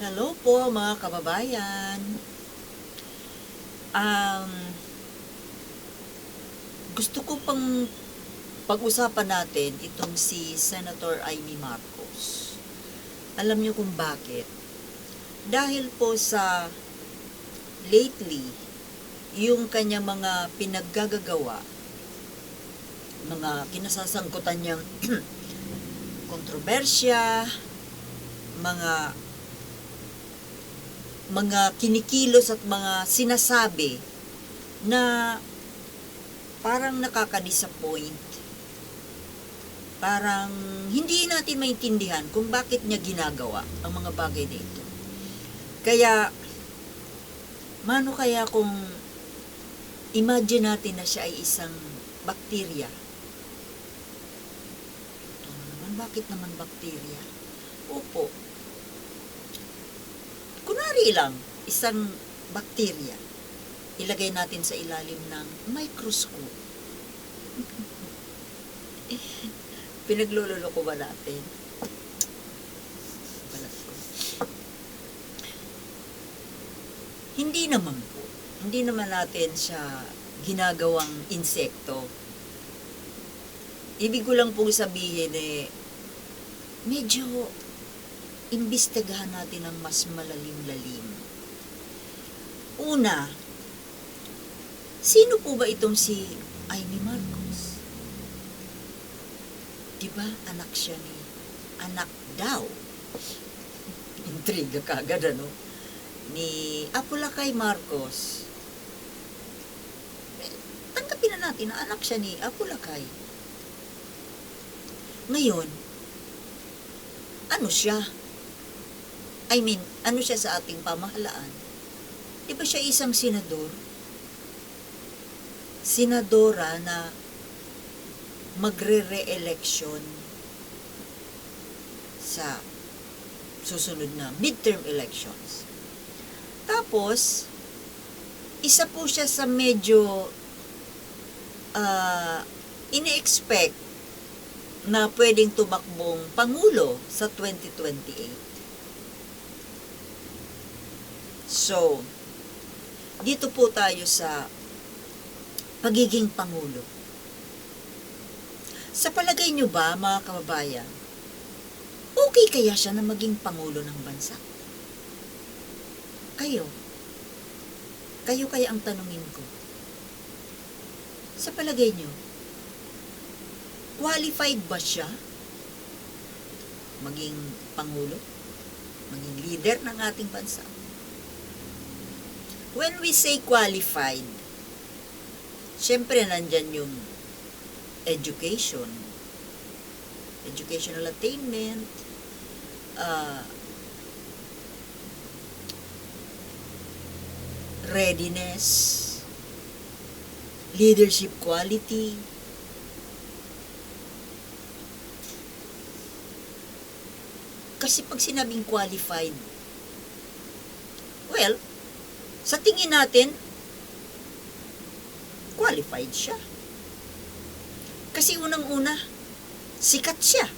Hello po mga kababayan. Um, gusto ko pang pag-usapan natin itong si Senator Amy Marcos. Alam niyo kung bakit? Dahil po sa lately, yung kanya mga pinaggagawa, mga kinasasangkutan niyang kontrobersya, mga mga kinikilos at mga sinasabi na parang nakaka-disappoint. Parang hindi natin maintindihan kung bakit niya ginagawa ang mga bagay na ito. Kaya, mano kaya kung imagine natin na siya ay isang bakterya. Ito naman, bakit naman bakterya? Opo, kunwari lang, isang bakterya, ilagay natin sa ilalim ng microscope. Pinaglulolo ko ba natin? Hindi naman po. Hindi naman natin siya ginagawang insekto. Ibig ko lang pong sabihin eh, medyo imbestigahan natin ang mas malalim-lalim. Una, sino po ba itong si Amy Marcos? Di ba anak siya ni, anak daw, intriga kagad ano, ni Apulacay Marcos. Eh, Tanggapin na natin na anak siya ni Apulacay. Ngayon, ano siya? I mean, ano siya sa ating pamahalaan? Di ba siya isang senador? Senadora na magre-re-election sa susunod na midterm elections. Tapos, isa po siya sa medyo uh, ini-expect na pwedeng tumakbong pangulo sa 2028. So, dito po tayo sa pagiging pangulo. Sa palagay nyo ba, mga kababayan, okay kaya siya na maging pangulo ng bansa? Kayo? Kayo kaya ang tanungin ko? Sa palagay nyo, qualified ba siya maging pangulo? Maging leader ng ating bansa? When we say qualified, syempre nandyan yung education, educational attainment, uh, readiness, leadership quality, Kasi pag sinabing qualified, well, sa tingin natin, qualified siya. Kasi unang-una, sikat siya.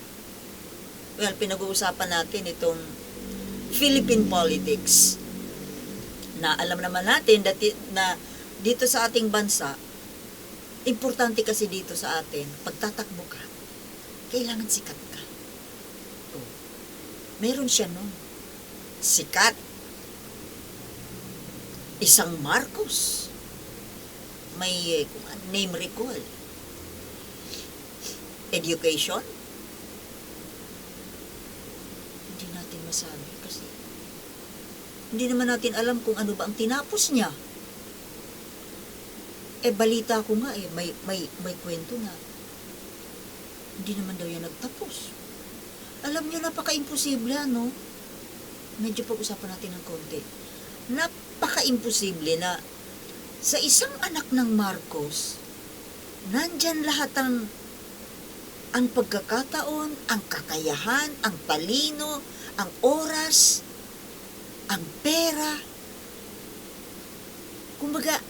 Well, pinag-uusapan natin itong Philippine politics na alam naman natin dati, na dito sa ating bansa, importante kasi dito sa atin, pagtatakbo ka, kailangan sikat ka. Oh. Meron siya nun. Sikat. Isang Marcos. May ano, name recall. Education. Hindi natin masabi kasi hindi naman natin alam kung ano ba ang tinapos niya. Eh, balita ko nga eh, may, may, may kwento na. Hindi naman daw yan nagtapos. Alam niyo, napaka-imposible, ano? Medyo pag-usapan natin ng konti. Napaka-imposible na sa isang anak ng Marcos, nandyan lahat ang ang pagkakataon, ang kakayahan, ang talino, ang oras, ang pera. Kumbaga,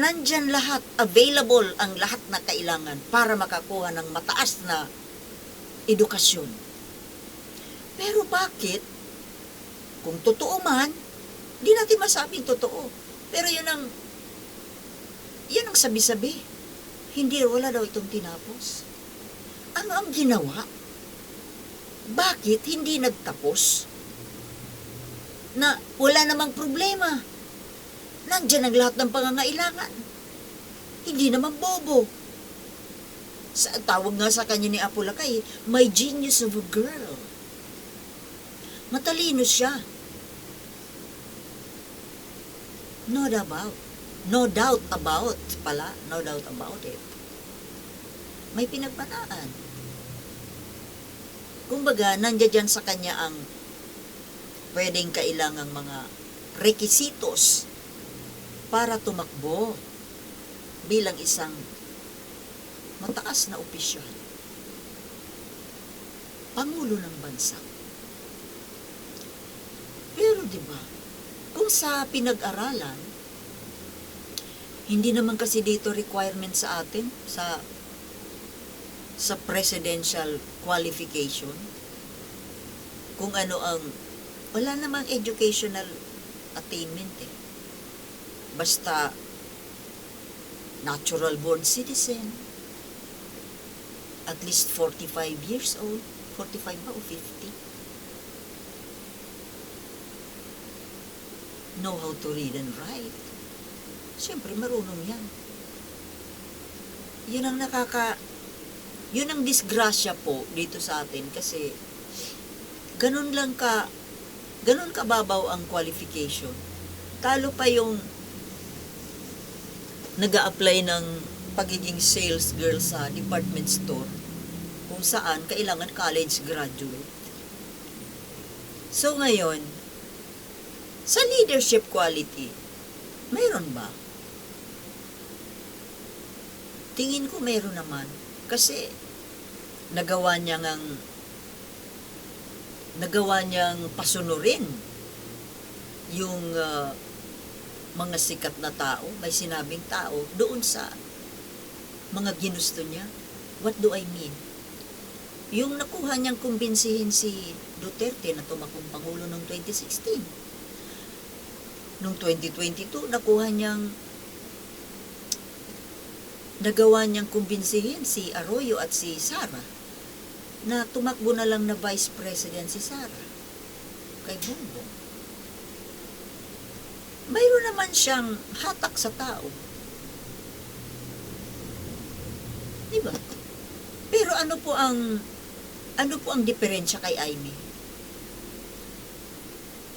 nandyan lahat, available ang lahat na kailangan para makakuha ng mataas na edukasyon. Pero bakit? Kung totoo man, di natin masabing totoo. Pero yun ang, yan ang sabi-sabi. Hindi, wala daw itong tinapos. Ano ang ginawa? Bakit hindi nagtapos? Na wala namang problema. Nandiyan ang lahat ng pangangailangan. Hindi naman bobo. Sa, tawag nga sa kanya ni Apulakay, my genius of a girl. Matalino siya. No doubt about. No doubt about pala. No doubt about it. May pinagpanaan. Kumbaga, nandiyan dyan sa kanya ang pwedeng kailangang mga rekisitos para tumakbo bilang isang mataas na opisyal. Pangulo ng bansa. Pero di ba, kung sa pinag-aralan, hindi naman kasi dito requirement sa atin sa sa presidential qualification kung ano ang wala namang educational attainment eh. Basta natural born citizen at least 45 years old 45 ba o 50 know how to read and write. Siyempre marunong yan. Yun ang nakaka yun ang disgrasya po dito sa atin kasi ganun lang ka ganun kababaw ang qualification. Talo pa yung nag apply ng pagiging sales girl sa department store kung saan kailangan college graduate. So ngayon, sa leadership quality, mayroon ba? Tingin ko mayroon naman. Kasi nagawa niya ngang nagawa niyang pasunurin yung ah, mga sikat na tao, may sinabing tao, doon sa mga ginusto niya. What do I mean? Yung nakuha niyang kumbinsihin si Duterte na tumakong Pangulo noong 2016. Noong 2022, nakuha niyang nagawa niyang kumbinsihin si Arroyo at si Sara na tumakbo na lang na Vice President si Sara kay Bongbong. Mayroon naman siyang hatak sa tao. Di ba? Pero ano po ang ano po ang diferensya kay Amy?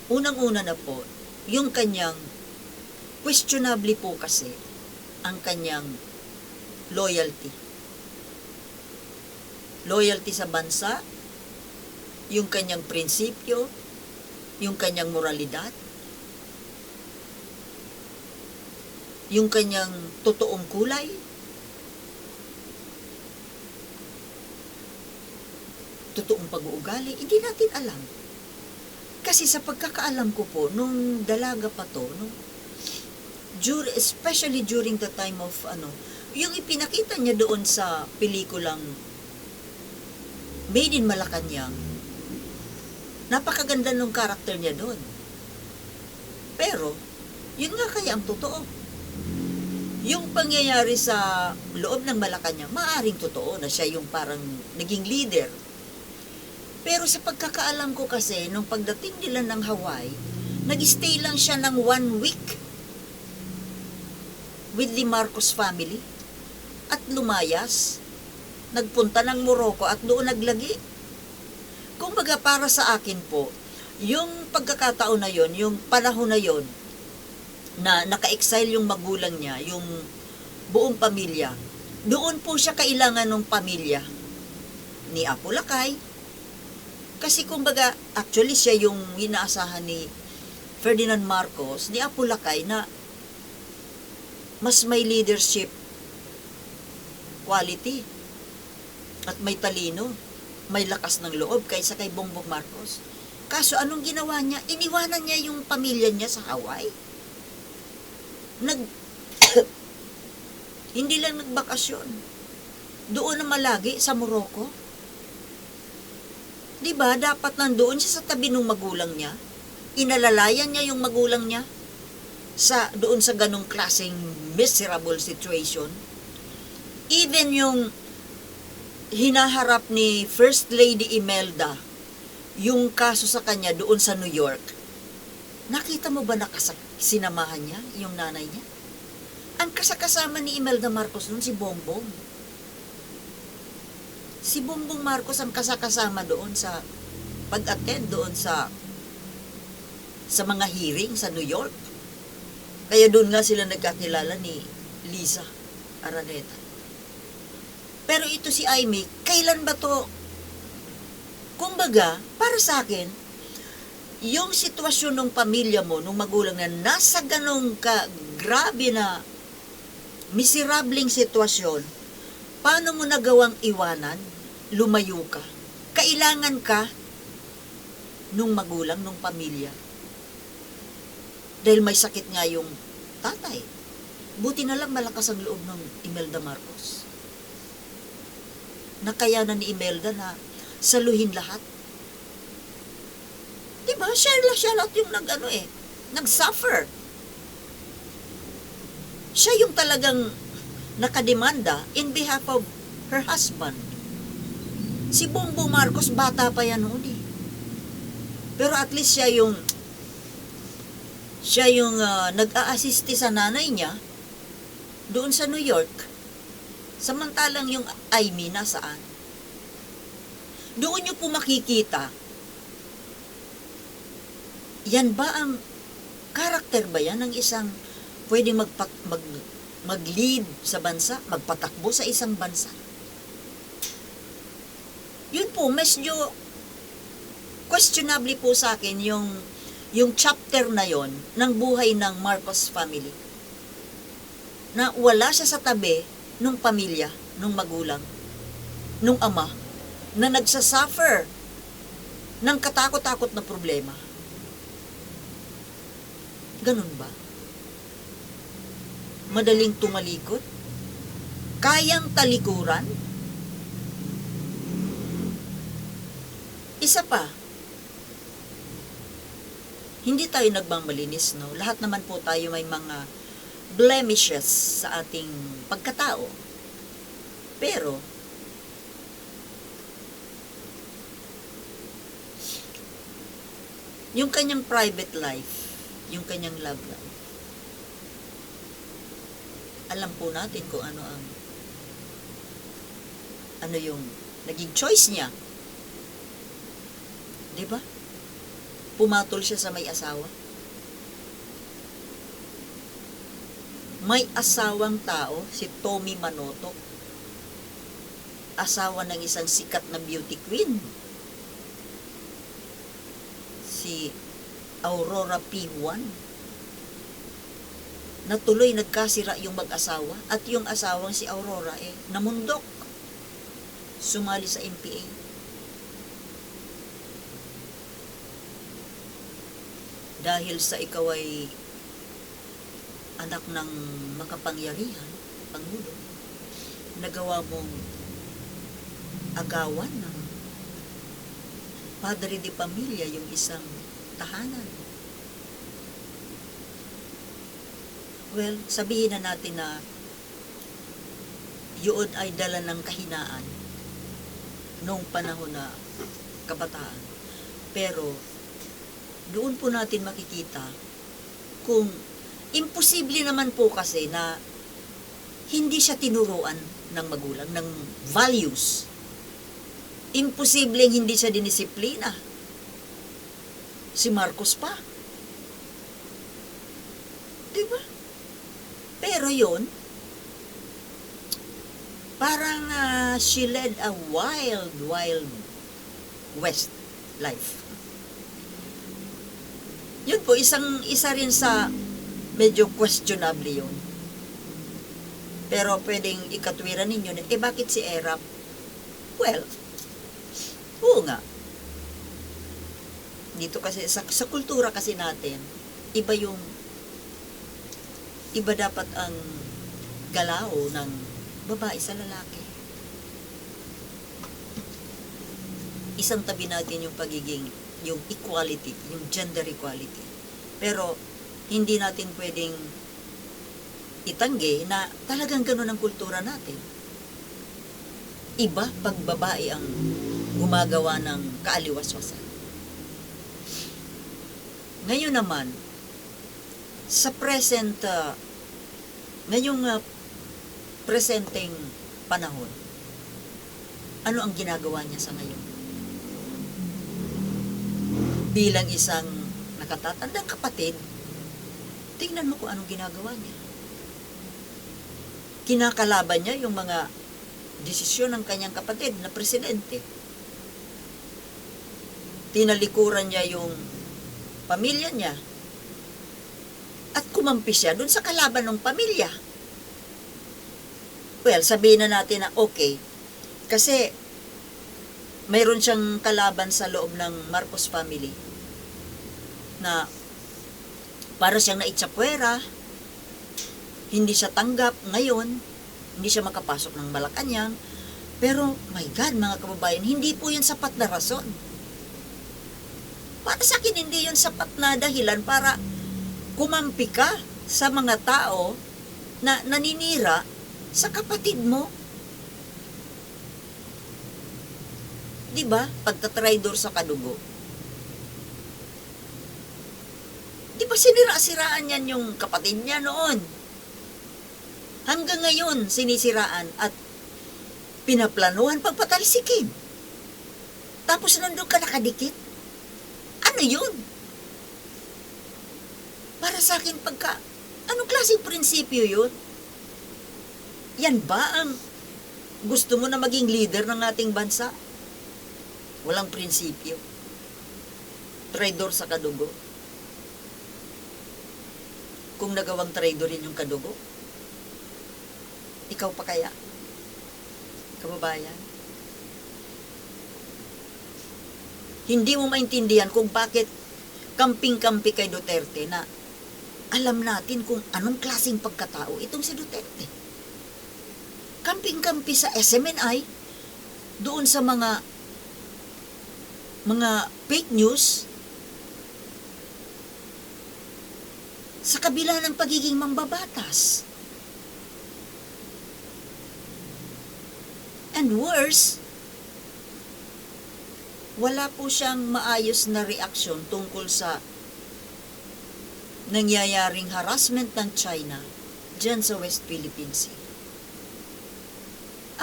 Unang-una na po, yung kanyang questionably po kasi ang kanyang loyalty. Loyalty sa bansa, yung kanyang prinsipyo, yung kanyang moralidad, yung kanyang totoong kulay, totoong pag-uugali, hindi natin alam. Kasi sa pagkakaalam ko po, nung dalaga pa to, nung, dur- especially during the time of, ano, yung ipinakita niya doon sa pelikulang Made in Malacanang, napakaganda nung karakter niya doon. Pero, yun nga kaya ang totoo. Yung pangyayari sa loob ng Malacanang, maaring totoo na siya yung parang naging leader. Pero sa pagkakaalam ko kasi, nung pagdating nila ng Hawaii, nag-stay lang siya ng one week with the Marcos family at lumayas. Nagpunta ng Morocco at doon naglagi. Kung baga para sa akin po, yung pagkakataon na yon, yung panahon na yon, na naka-exile yung magulang niya, yung buong pamilya, doon po siya kailangan ng pamilya ni Apo Lakay. Kasi kumbaga, actually siya yung inaasahan ni Ferdinand Marcos, ni Apo Lakay na mas may leadership quality at may talino, may lakas ng loob kaysa kay Bongbong Marcos. Kaso anong ginawa niya? Iniwanan niya yung pamilya niya sa Hawaii. Nag hindi lang nagbakasyon. Doon na malagi sa Morocco. Di ba, dapat nandoon siya sa tabi ng magulang niya. Inalalayan niya yung magulang niya sa doon sa ganong klaseng miserable situation. Even yung hinaharap ni First Lady Imelda, yung kaso sa kanya doon sa New York, nakita mo ba nakasak sinamahan niya, yung nanay niya? Ang kasakasama ni Imelda Marcos noon si Bongbong. Si Bongbong Marcos ang kasakasama doon sa pag-attend doon sa sa mga hearing sa New York. Kaya doon nga sila nagkakilala ni Lisa Araneta. Pero ito si Aimee, kailan ba to? Kumbaga, para sa akin, yung sitwasyon ng pamilya mo, nung magulang na nasa ganong ka, grabe na miserabling sitwasyon, paano mo nagawang iwanan, lumayo ka? Kailangan ka nung magulang, nung pamilya. Dahil may sakit nga yung tatay. Buti na lang malakas ang loob ng Imelda Marcos. Nakayanan ni Imelda na saluhin lahat. Diba? Siya, siya lahat yung nag, ano eh, nag-suffer. Siya yung talagang nakademanda in behalf of her husband. Si Bongbong Marcos, bata pa yan noon eh. Pero at least siya yung siya yung ah, nag-a-assiste sa nanay niya doon sa New York. Samantalang yung Amy nasaan? Doon niyo po makikita yan ba ang karakter ba yan ng isang pwedeng magpa, mag, mag-lead sa bansa, magpatakbo sa isang bansa? Yun po, medyo questionably po sa akin yung yung chapter na yon ng buhay ng Marcos family. Na wala siya sa tabi nung pamilya, nung magulang, nung ama, na nagsasuffer ng katakot-takot na problema. Ganun ba? Madaling tumalikod? Kayang talikuran? Isa pa, hindi tayo nagmamalinis, no? Lahat naman po tayo may mga blemishes sa ating pagkatao. Pero, yung kanyang private life, yung kanyang love life, alam po natin kung ano ang ano yung naging choice niya. 'Di ba? Pumatol siya sa may asawa. May asawang tao, si Tommy Manoto. Asawa ng isang sikat na beauty queen. Si Aurora P1 natuloy nagkasira yung mag-asawa at yung asawang si Aurora eh namundok sumali sa MPA dahil sa ikaw ay anak ng makapangyarihan Pangulo nagawa mong agawan ng padre de pamilya yung isang tahanan Well, sabihin na natin na yun ay dala ng kahinaan noong panahon na kabataan. Pero, doon po natin makikita kung imposible naman po kasi na hindi siya tinuruan ng magulang, ng values. Imposibleng hindi siya dinisiplina. Si Marcos pa. Diba? Pero yun, parang ah, she led a wild, wild west life. Yun po, isang, isa rin sa medyo questionable yun. Pero pwedeng ikatwiran ninyo na, eh bakit si Erap? Well, oo nga. Dito kasi, sa, sa kultura kasi natin, iba yung iba dapat ang galaw ng babae sa lalaki. isang tabi natin yung pagiging, yung equality, yung gender equality. Pero, hindi natin pwedeng itanggi na talagang ganun ang kultura natin. Iba pag babae ang gumagawa ng kaaliwaswasan. Ngayon naman, sa present, uh, ngayong uh, presenteng panahon, ano ang ginagawa niya sa ngayon? Bilang isang nakatatandang kapatid, tingnan mo kung anong ginagawa niya. Kinakalaban niya yung mga desisyon ng kanyang kapatid na presidente. Tinalikuran niya yung pamilya niya. At kumampi siya dun sa kalaban ng pamilya. Well, sabihin na natin na okay. Kasi mayroon siyang kalaban sa loob ng Marcos family na para siyang naitsapwera, hindi siya tanggap ngayon, hindi siya makapasok ng Malacanang, pero my God, mga kababayan, hindi po yun sapat na rason. Para sa akin, hindi yun sapat na dahilan para kumampi ka sa mga tao na naninira sa kapatid mo. Di ba? Pagtatraidor sa kadugo. Di ba sinira-siraan yan yung kapatid niya noon? Hanggang ngayon, sinisiraan at pinaplanuhan pagpatalsikin. Tapos nandun ka nakadikit. Ano yun? Para sa akin, pagka, anong klaseng prinsipyo yun? Yan ba ang gusto mo na maging leader ng ating bansa? Walang prinsipyo. Traidor sa kadugo. Kung nagawang traidorin yung kadugo, ikaw pa kaya? Kababayan? Hindi mo maintindihan kung bakit kamping-kampi kay Duterte na alam natin kung anong klaseng pagkatao itong si Duterte. Kamping-kampi sa SMNI, doon sa mga mga fake news, sa kabila ng pagiging mambabatas. And worse, wala po siyang maayos na reaksyon tungkol sa nangyayaring harassment ng China dyan sa West Philippine Sea.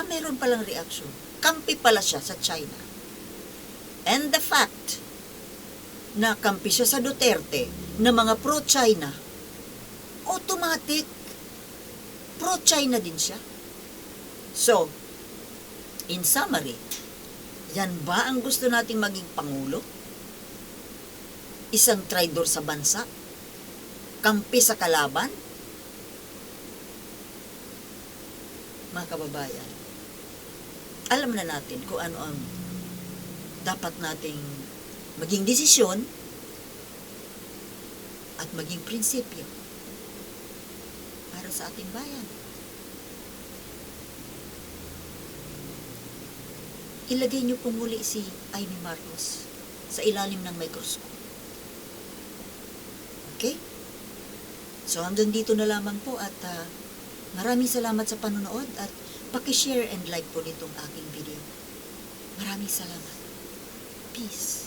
Ah, meron palang reaksyon. Kampi pala siya sa China. And the fact na kampi siya sa Duterte na mga pro-China, automatic pro-China din siya. So, in summary, yan ba ang gusto nating maging pangulo? Isang traidor sa bansa? Kampi sa kalaban? Mga kababayan, alam na natin kung ano ang dapat nating maging desisyon at maging prinsipyo para sa ating bayan. ilagay niyo po muli si Amy Marcos sa ilalim ng microscope. Okay? So hanggang dito na lamang po at ah, maraming salamat sa panonood at pakishare and like po nitong aking video. Maraming salamat. Peace.